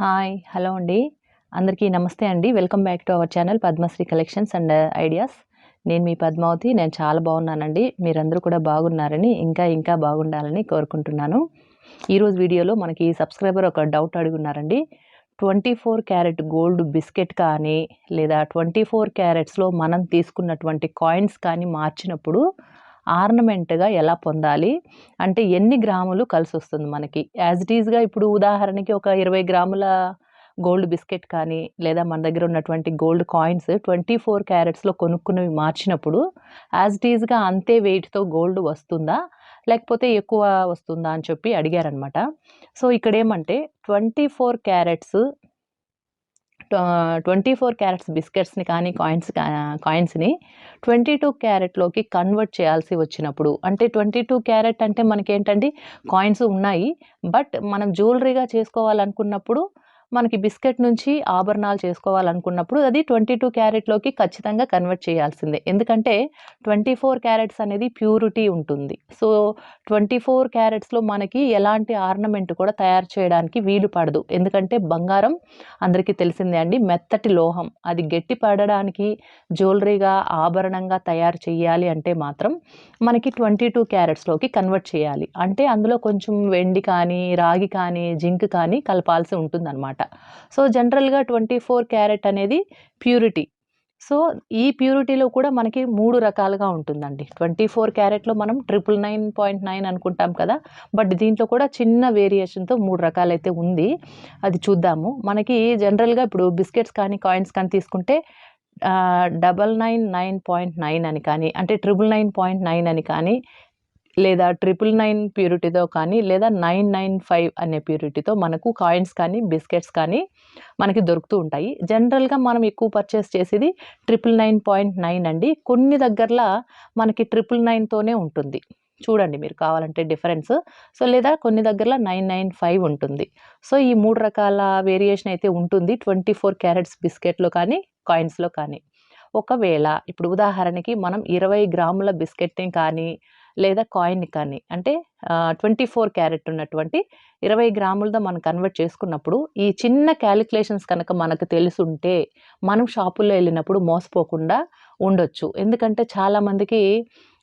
Hi hello అండి. అందరికీ నమస్తే అండి. Welcome back to our channel Padmashri collections and ideas. నేను మీ పద్మావతి. నేను చాలా బాగున్నానండి. మీరందరూ కూడా బాగున్నారని ఇంకా ఇంకా బాగుండాలని కోరుకుంటున్నాను. ఈరోజు వీడియోలో మనకి సబ్స్క్రైబర్ ఒక doubt అడుగున్నారండి. Twenty four carat gold biscuit కానీ లేదా ట్వంటీ ఫోర్ క్యారెట్స్లో మనం తీసుకున్నటువంటి కాయిన్స్ కానీ మార్చినప్పుడు ఆర్నమెంట్గా ఎలా పొందాలి? అంటే ఎన్ని గ్రాములు కలిసి వస్తుంది మనకి? యాజ్ ఇట్ ఈజ్గా ఇప్పుడు ఉదాహరణకి ఒక ఇరవై గ్రాముల గోల్డ్ బిస్కెట్ కానీ లేదా మన దగ్గర ఉన్నటువంటి గోల్డ్ కాయిన్స్ ట్వంటీ ఫోర్ క్యారెట్స్లో కొనుక్కున్నవి మార్చినప్పుడు యాజ్ ఇట్ ఈజ్గా అంతే వెయిట్తో గోల్డ్ వస్తుందా? లేకపోతే ఎక్కువ వస్తుందా అని చెప్పి అడిగారనమాట సో ఇక్కడ ఏమంటే twenty four carats twenty four carats బిస్కెట్స్ని కానీ కాయిన్స్ కాయిన్స్ని ట్వంటీ టూ క్యారెట్లోకి కన్వర్ట్ చేయాల్సి వచ్చినప్పుడు అంటే ట్వంటీ టూ క్యారెట్ అంటే మనకేంటండి? కాయిన్స్ ఉన్నాయి. బట్ మనం జ్యువెలరీగా చేసుకోవాలనుకున్నప్పుడు మనకి బిస్కెట్ నుంచి ఆభరణాలు చేసుకోవాలనుకున్నప్పుడు అది ట్వంటీ టూ క్యారెట్లోకి ఖచ్చితంగా కన్వర్ట్ చేయాల్సిందే. ఎందుకంటే ట్వంటీ ఫోర్ క్యారెట్స్ అనేది ప్యూరిటీ ఉంటుంది. సో ట్వంటీ ఫోర్ క్యారెట్స్లో మనకి ఎలాంటి ఆర్నమెంట్ కూడా తయారు చేయడానికి వీలు పడదు. ఎందుకంటే బంగారం అందరికీ తెలిసిందే అండి మెత్తటి లోహం. అది గట్టి పడడానికి జ్యువెలరీగా ఆభరణంగా తయారు చేయాలి అంటే మాత్రం మనకి ట్వంటీ టూ క్యారెట్స్లోకి కన్వర్ట్ చేయాలి. అంటే అందులో కొంచెం వెండి కానీ రాగి కానీ జింక్ కానీ కలపాల్సి ఉంటుందన్నమాట. సో జనరల్గా ట్వంటీ ఫోర్ క్యారెట్ అనేది ప్యూరిటీ. సో ఈ ప్యూరిటీలో కూడా మనకి మూడు రకాలుగా ఉంటుందండి. ట్వంటీ ఫోర్ క్యారెట్లో మనం ట్రిపుల్ నైన్ పాయింట్ నైన్ అనుకుంటాం కదా బట్ దీంట్లో కూడా చిన్న వేరియేషన్తో మూడు రకాలైతే ఉంది. అది చూద్దాము. మనకి జనరల్గా ఇప్పుడు బిస్కెట్స్ కానీ కాయిన్స్ కానీ తీసుకుంటే double nine nine point nine అని కానీ అంటే ట్రిపుల్ నైన్ పాయింట్ నైన్ అని కానీ లేదా ట్రిపుల్ నైన్ ప్యూరిటీతో కానీ లేదా నైన్ నైన్ ఫైవ్ అనే ప్యూరిటీతో మనకు కాయిన్స్ కానీ బిస్కెట్స్ కానీ మనకి దొరుకుతూ ఉంటాయి. జనరల్గా మనం ఎక్కువ పర్చేస్ చేసేది ట్రిపుల్ నైన్ పాయింట్ నైన్ అండి. కొన్ని దగ్గరలో మనకి ట్రిపుల్ నైన్తోనే ఉంటుంది. చూడండి మీరు కావాలంటే డిఫరెన్స్ సో లేదా కొన్ని దగ్గరలో నైన్ నైన్ ఫైవ్ ఉంటుంది. సో ఈ మూడు రకాల వేరియేషన్ అయితే ఉంటుంది. ట్వంటీ ఫోర్ క్యారెట్స్ బిస్కెట్లో కానీ కాయిన్స్లో కానీ. ఒకవేళ ఇప్పుడు ఉదాహరణకి మనం ఇరవై గ్రాముల బిస్కెట్ని కానీ లేదా కాయిన్ కానీ అంటే ట్వంటీ ఫోర్ క్యారెట్ ఉన్నటువంటి ఇరవై గ్రాములతో మనం కన్వర్ట్ చేసుకున్నప్పుడు ఈ చిన్న క్యాలిక్యులేషన్స్ కనుక మనకు తెలుసుంటే మనం షాపుల్లో వెళ్ళినప్పుడు మోసపోకుండా ఉండొచ్చు. ఎందుకంటే చాలామందికి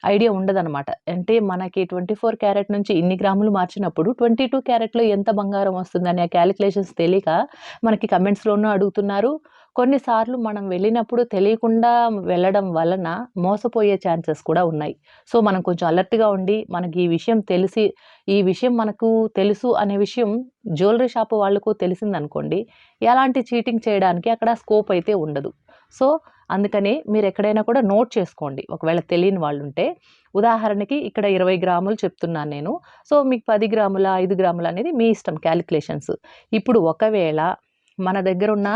ఐడియా ఉండదన్నమాట. అంటే మనకి ట్వంటీ ఫోర్ క్యారెట్ నుంచి ఇన్ని గ్రాములు మార్చినప్పుడు ట్వంటీ టూ క్యారెట్లో ఎంత బంగారం వస్తుందని ఆ క్యాలిక్యులేషన్స్ తెలియక మనకి కమెంట్స్లోనూ అడుగుతున్నారు. కొన్నిసార్లు మనం వెళ్ళినప్పుడు తెలియకుండా వెళ్ళడం వలన మోసపోయే ఛాన్సెస్ కూడా ఉన్నాయి. సో మనం కొంచెం అలర్ట్గా ఉండి మనకి ఈ విషయం తెలిసి ఈ విషయం మనకు తెలుసు అనే విషయం జ్యువెలరీ షాప్ వాళ్ళకు తెలిసిందనుకోండి ఎలాంటి చీటింగ్ చేయడానికి అక్కడ స్కోప్ అయితే ఉండదు. సో అందుకని మీరు ఎక్కడైనా కూడా నోట్ చేసుకోండి. ఒకవేళ తెలియని వాళ్ళు ఉంటే ఉదాహరణకి ఇక్కడ ఇరవై గ్రాములు చెప్తున్నాను నేను. సో మీకు పది గ్రాముల ఐదు గ్రాములు అనేది మీ ఇష్టం క్యాలిక్యులేషన్స్. ఇప్పుడు ఒకవేళ మన దగ్గర ఉన్న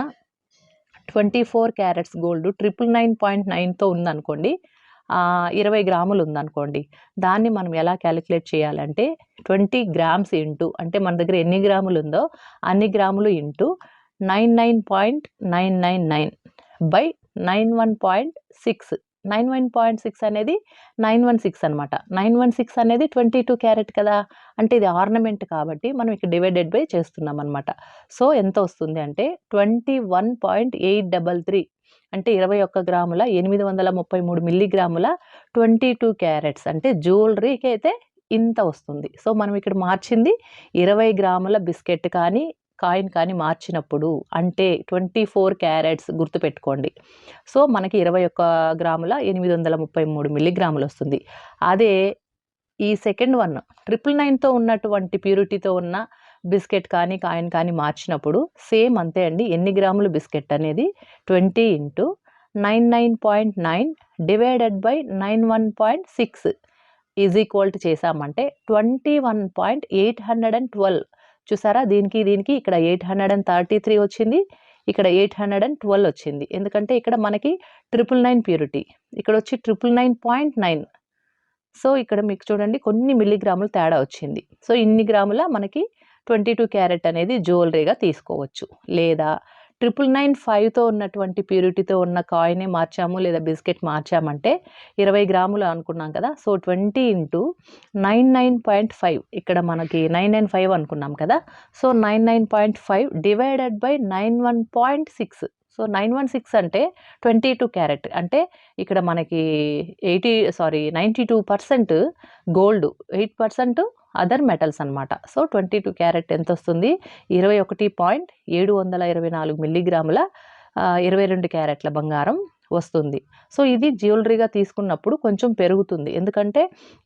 twenty four carats gold triple nine point నైన్తో ఉందనుకోండి ఇరవై గ్రాములు ఉందనుకోండి దాన్ని మనం ఎలా క్యాలిక్యులేట్ చేయాలంటే ట్వంటీ గ్రామ్స్ ఇంటూ అంటే మన దగ్గర ఎన్ని గ్రాములు ఉందో అన్ని గ్రాములు into nine nine point nine nine nine by nine one point six nine one point six అనేది నైన్ వన్ సిక్స్ అనమాట నైన్ వన్ సిక్స్ అనేది ట్వంటీ టూ క్యారెట్ కదా? అంటే ఇది ఆర్నమెంట్ కాబట్టి మనం ఇక్కడ డివైడెడ్ బై చేస్తున్నాం అనమాట సో ఎంత వస్తుంది అంటే twenty one point eight double three అంటే ఇరవై ఒక్క గ్రాముల ఎనిమిది వందల ముప్పై మూడు మిల్లీగ్రాముల ట్వంటీ టూ క్యారెట్స్ అంటే జ్యువెలరీకి అయితే ఇంత వస్తుంది. సో మనం ఇక్కడ మార్చింది ఇరవై గ్రాముల బిస్కెట్ కానీ కాయిన్ కానీ మార్చినప్పుడు అంటే ట్వంటీ ఫోర్ క్యారెట్స్ గుర్తుపెట్టుకోండి. సో మనకి ఇరవై ఒక్క గ్రాముల ఎనిమిది వందల ముప్పై మూడు మిల్లీగ్రాములు వస్తుంది. అదే ఈ సెకండ్ వన్ ట్రిపుల్ నైన్తో ఉన్నటువంటి ప్యూరిటీతో ఉన్న బిస్కెట్ కానీ కాయిన్ కానీ మార్చినప్పుడు సేమ్ అంతే అండి. ఎన్ని గ్రాములు బిస్కెట్ అనేది? Twenty into nine nine point nine divided by nine one point six is equal to చేసామంటే twenty one point eight hundred and twelve చూసారా? దీనికి దీనికి ఇక్కడ eight hundred and thirty three వచ్చింది. ఇక్కడ ఎయిట్ హండ్రెడ్ అండ్ ట్వెల్వ్ వచ్చింది. ఎందుకంటే ఇక్కడ మనకి ట్రిపుల్ నైన్ ప్యూరిటీ. ఇక్కడ వచ్చి triple nine point nine. So ఇక్కడ మీకు చూడండి కొన్ని మిల్లీగ్రాములు తేడా వచ్చింది. సో ఇన్ని గ్రాముల మనకి ట్వంటీ టూ క్యారెట్ అనేది జ్యువెలరీగా తీసుకోవచ్చు. లేదా ట్రిపుల్ నైన్ ఫైవ్తో ఉన్నటువంటి ప్యూరిటీతో ఉన్న కాయినే మార్చాము లేదా బిస్కెట్ మార్చామంటే ఇరవై గ్రాములు అనుకున్నాం కదా. So twenty into nine nine point five ఇక్కడ మనకి నైన్ నైన్ ఫైవ్ అనుకున్నాం కదా. So nine nine point five divided by nine one point six. So nine one six అంటే ట్వంటీ టూ క్యారెట్. అంటే ఇక్కడ మనకి eighty sorry ninety two percent gold. Eight percent other metals అనమాట so twenty two carat ఎంత వస్తుంది ఇరవై ఒకటి point ఏడు వందల ఇరవై నాలుగు మిల్లీగ్రాముల ఇరవై రెండు క్యారెట్ల బంగారం వస్తుంది. సో ఇది జ్యువెలరీగా తీసుకున్నప్పుడు కొంచెం పెరుగుతుంది. ఎందుకంటే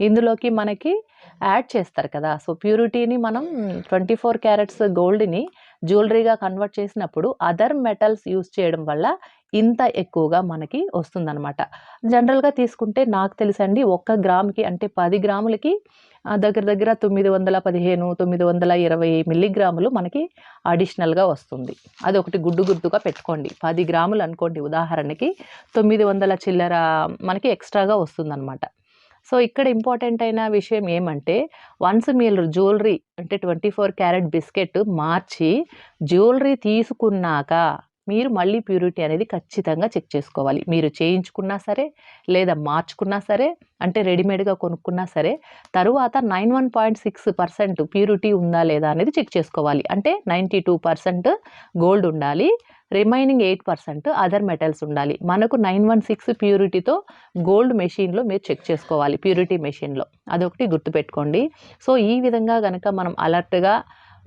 ఇందులోకి మనకి యాడ్ చేస్తారు కదా. సో ప్యూరిటీని మనం ట్వంటీ ఫోర్ క్యారెట్స్ గోల్డ్ని జ్యువెలరీగా కన్వర్ట్ చేసినప్పుడు అదర్ మెటల్స్ యూస్ చేయడం వల్ల ఇంత ఎక్కువగా మనకి వస్తుందన్నమాట. జనరల్గా తీసుకుంటే నాకు తెలుసండి ఒక్క గ్రామ్కి అంటే పది గ్రాములకి దగ్గర దగ్గర తొమ్మిది వందల పదిహేను తొమ్మిది వందల ఇరవై మిల్లీగ్రాములు మనకి అడిషనల్గా వస్తుంది. అది ఒకటి గుడ్డు గుర్తుగా పెట్టుకోండి. పది గ్రాములు అనుకోండి ఉదాహరణకి తొమ్మిది వందల చిల్లర మనకి ఎక్స్ట్రాగా వస్తుందన్నమాట. సో ఇక్కడ ఇంపార్టెంట్ అయిన విషయం ఏమంటే వన్స్ మీరు జ్యువెలరీ అంటే ట్వంటీ ఫోర్ క్యారెట్ బిస్కెట్ మార్చి జ్యువెలరీ తీసుకున్నాక మీరు మళ్ళీ ప్యూరిటీ అనేది ఖచ్చితంగా చెక్ చేసుకోవాలి. మీరు చేయించుకున్నా సరే లేదా మార్చుకున్నా సరే అంటే రెడీమేడ్గా కొనుక్కున్నా సరే తరువాత nine one point six percent purity ఉందా లేదా అనేది చెక్ చేసుకోవాలి. అంటే నైంటీ టూ పర్సెంట్ గోల్డ్ ఉండాలి remaining eight percent other metals ఉండాలి. మనకు నైన్ వన్ సిక్స్ ప్యూరిటీతో గోల్డ్ మెషిన్లో మీరు చెక్ చేసుకోవాలి ప్యూరిటీ మెషిన్లో. అదొకటి గుర్తుపెట్టుకోండి. సో ఈ విధంగా కనుక మనం అలర్ట్గా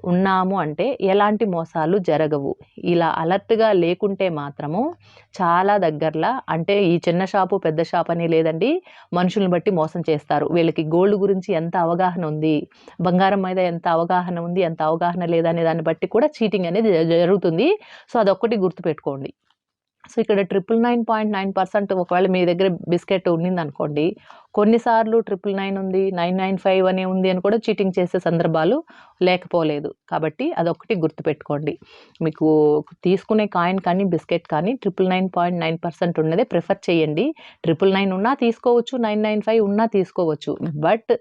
ఉన్నాము అంటే ఎలాంటి మోసాలు జరగవు. ఇలా అలర్ట్గా లేకుంటే మాత్రము చాలా దగ్గరలా అంటే ఈ చిన్న షాపు పెద్ద షాప్ అని లేదండి మనుషుల్ని బట్టి మోసం చేస్తారు. వీళ్ళకి గోల్డ్ గురించి ఎంత అవగాహన ఉంది బంగారం మీద ఎంత అవగాహన ఉంది ఎంత అవగాహన లేదనే దాన్ని బట్టి కూడా చీటింగ్ అనేది జ- జరుగుతుంది. సో అదొక్కటి గుర్తుపెట్టుకోండి. సో ఇక్కడ triple nine point nine percent ఒకవేళ మీ దగ్గర బిస్కెట్ ఉండింది అనుకోండి కొన్నిసార్లు ట్రిపుల్ నైన్ ఉంది నైన్ నైన్ ఫైవ్ అని ఉంది అని కూడా చీటింగ్ చేసే సందర్భాలు లేకపోలేదు. కాబట్టి అదొకటి గుర్తుపెట్టుకోండి. మీకు తీసుకునే కాయిన్ కానీ బిస్కెట్ కానీ triple nine point nine percent ఉన్నదే ప్రిఫర్ చేయండి. ట్రిపుల్ నైన్ ఉన్నా తీసుకోవచ్చు నైన్ నైన్ ఫైవ్ ఉన్నా తీసుకోవచ్చు. బట్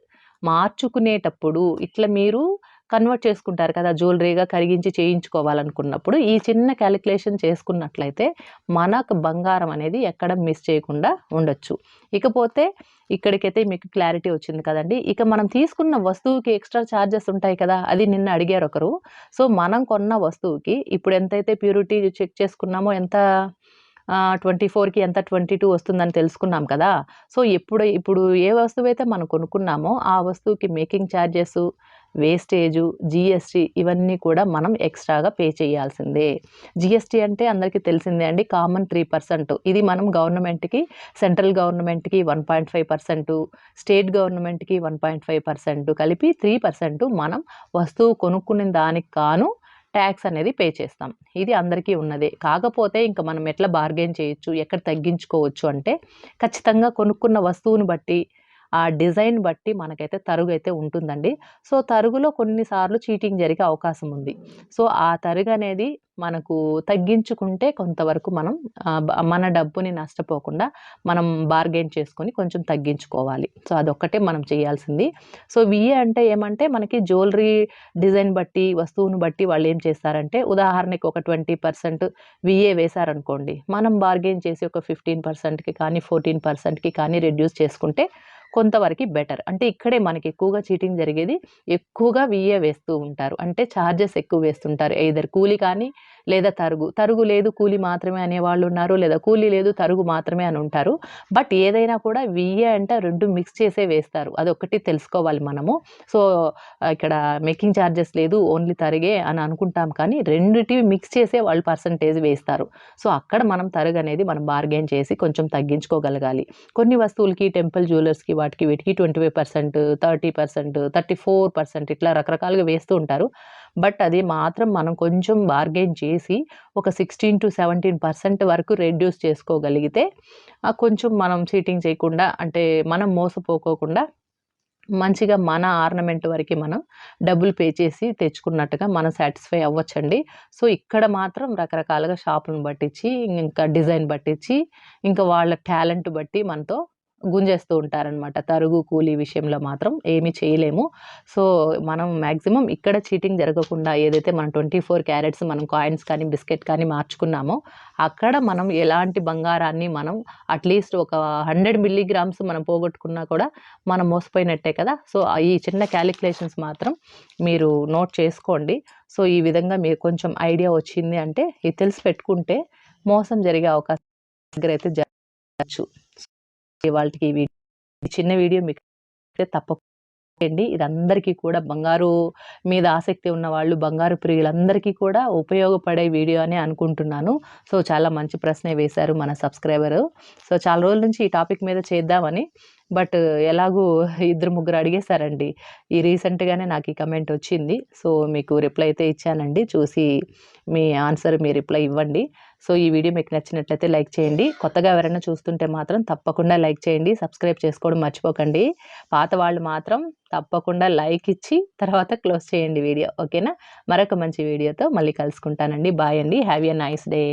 మార్చుకునేటప్పుడు ఇట్లా మీరు కన్వర్ట్ చేసుకుంటారు కదా జ్యువెలరీగా కరిగించి చేయించుకోవాలనుకున్నప్పుడు ఈ చిన్న క్యాలిక్యులేషన్ చేసుకున్నట్లయితే మనకు బంగారం అనేది ఎక్కడ మిస్ చేయకుండా ఉండొచ్చు. ఇకపోతే ఇక్కడికైతే మీకు క్లారిటీ వచ్చింది కదండి. ఇక మనం తీసుకున్న వస్తువుకి ఎక్స్ట్రా ఛార్జెస్ ఉంటాయి కదా అది నిన్న అడిగారు ఒకరు. సో మనం కొన్న వస్తువుకి ఇప్పుడు ఎంతైతే ప్యూరిటీ చెక్ చేసుకున్నామో ఎంత ట్వంటీ ఫోర్కి ఎంత ట్వంటీ టూ వస్తుందని తెలుసుకున్నాం కదా. సో ఎప్పుడు ఇప్పుడు ఏ వస్తువు అయితే మనం కొనుక్కున్నామో ఆ వస్తువుకి మేకింగ్ ఛార్జెస్ వేస్టేజు జిఎస్టీ ఇవన్నీ కూడా మనం ఎక్స్ట్రాగా పే చేయాల్సిందే. జిఎస్టీ అంటే అందరికీ తెలిసిందే అండి కామన్ త్రీ పర్సెంట్. ఇది మనం గవర్నమెంట్కి సెంట్రల్ గవర్నమెంట్కి one point five percent state గవర్నమెంట్కి వన్ పాయింట్ ఫైవ్ పర్సెంట్ కలిపి త్రీ పర్సెంట్ మనం వస్తువు కొనుక్కునే దానికి కాను ట్యాక్స్ అనేది పే చేస్తాం. ఇది అందరికీ ఉన్నదే. కాకపోతే ఇంకా మనం ఎట్లా బార్గెన్ చేయొచ్చు ఎక్కడ తగ్గించుకోవచ్చు అంటే ఖచ్చితంగా కొనుక్కున్న వస్తువుని బట్టి ఆ డిజైన్ బట్టి మనకైతే తరుగు అయితే ఉంటుందండి. సో తరుగులో కొన్నిసార్లు చీటింగ్ జరిగే అవకాశం ఉంది. సో ఆ తరుగు అనేది మనకు తగ్గించుకుంటే కొంతవరకు మనం మన డబ్బుని నష్టపోకుండా మనం బార్గెన్ చేసుకొని కొంచెం తగ్గించుకోవాలి. సో అదొక్కటే మనం చేయాల్సింది. సో విఏ అంటే ఏమంటే మనకి జ్యువెలరీ డిజైన్ బట్టి వస్తువును బట్టి వాళ్ళు ఏం చేస్తారంటే ఉదాహరణకి ఒక ట్వంటీ పర్సెంట్ విఏ వేశారనుకోండి మనం బార్గెన్ చేసి ఒక ఫిఫ్టీన్ పర్సెంట్కి కానీ ఫోర్టీన్ పర్సెంట్కి కానీ రెడ్యూస్ చేసుకుంటే కొంతవరకు బెటర్. అంటే ఇక్కడే మనకి ఎక్కువగా చీటింగ్ జరిగేది ఎక్కువగా విఏ వేస్తూ ఉంటారు. అంటే ఛార్జెస్ ఎక్కువ వేస్తుంటారు. ఇద్దరు కూలి కానీ లేదా తరుగు. తరుగు లేదు కూలి మాత్రమే అనేవాళ్ళు ఉన్నారు లేదా కూలి లేదు తరుగు మాత్రమే అని ఉంటారు. బట్ ఏదైనా కూడా విఏ అంటే రెండు మిక్స్ చేసే వేస్తారు. అదొకటి తెలుసుకోవాలి మనము. సో ఇక్కడ మేకింగ్ ఛార్జెస్ లేదు ఓన్లీ తరిగే అని అనుకుంటాం కానీ రెండిటివి మిక్స్ చేసే వాళ్ళు పర్సంటేజ్ వేస్తారు. సో అక్కడ మనం తరుగు అనేది మనం బార్గెన్ చేసి కొంచెం తగ్గించుకోగలగాలి. కొన్ని వస్తువులకి టెంపుల్ జ్యువెలర్స్కి వాటికి వీటికి twenty five percent thirty percent thirty four percent ఇట్లా రకరకాలుగా వేస్తూ ఉంటారు. బట్ అది మాత్రం మనం కొంచెం బార్గెన్ చేసి ఒక సిక్స్టీన్ టు సెవెంటీన్ పర్సెంట్ వరకు రెడ్యూస్ చేసుకోగలిగితే కొంచెం మనం సీటింగ్ చేయకుండా అంటే మనం మోసపోకోకుండా మంచిగా మన ఆర్నమెంట్ వరకు మనం డబ్బులు పే చేసి తెచ్చుకున్నట్టుగా మనం సాటిస్ఫై అవ్వచ్చండి. సో ఇక్కడ మాత్రం రకరకాలుగా షాపులను పట్టించి ఇంకా డిజైన్ పట్టించి ఇంకా వాళ్ళ టాలెంట్ బట్టి మనతో గుంజేస్తూ ఉంటారనమాట తరుగు కూలీ విషయంలో మాత్రం ఏమీ చేయలేము. సో మనం మ్యాక్సిమం ఇక్కడ చీటింగ్ జరగకుండా ఏదైతే మనం ట్వంటీ ఫోర్ క్యారెట్స్ మనం కాయిన్స్ కానీ బిస్కెట్ కానీ మార్చుకున్నామో అక్కడ మనం ఎలాంటి బంగారాన్ని మనం అట్లీస్ట్ ఒక హండ్రెడ్ మిల్లీగ్రామ్స్ మనం పోగొట్టుకున్నా కూడా మనం మోసపోయినట్టే కదా. సో ఈ చిన్న క్యాలిక్యులేషన్స్ మాత్రం మీరు నోట్ చేసుకోండి. సో ఈ విధంగా మీకు కొంచెం ఐడియా వచ్చింది అంటే ఇది తెలిసి పెట్టుకుంటే మోసం జరిగే అవకాశం దగ్గర అయితే జరగచ్చు. వాళ్ళకి ఈ చిన్న వీడియో మీకు తప్పకండి అండి ఇది అందరికీ కూడా బంగారు మీద ఆసక్తి ఉన్న వాళ్ళు బంగారు ప్రియులందరికీ కూడా ఉపయోగపడే వీడియో అని అనుకుంటున్నాను. సో చాలా మంచి ప్రశ్నే వేశారు మన సబ్స్క్రైబరు. సో చాలా రోజుల నుంచి ఈ టాపిక్ మీద చేద్దామని. బట్ ఎలాగూ ఇద్దరు ముగ్గురు అడిగేశారండి. ఈ రీసెంట్గానే నాకు ఈ కమెంట్ వచ్చింది. సో మీకు రిప్లై అయితే ఇచ్చానండి. చూసి మీ ఆన్సర్ మీ రిప్లై ఇవ్వండి. సో ఈ వీడియో మీకు నచ్చినట్లయితే లైక్ చేయండి. కొత్తగా ఎవరైనా చూస్తుంటే మాత్రం తప్పకుండా లైక్ చేయండి. సబ్స్క్రైబ్ చేసుకోవడం మర్చిపోకండి. పాత వాళ్ళు మాత్రం తప్పకుండా లైక్ ఇచ్చి తర్వాత క్లోజ్ చేయండి వీడియో. ఓకేనా? మరొక మంచి వీడియోతో మళ్ళీ కలుసుకుంటానండి. బాయ్ అండి. Have a nice day.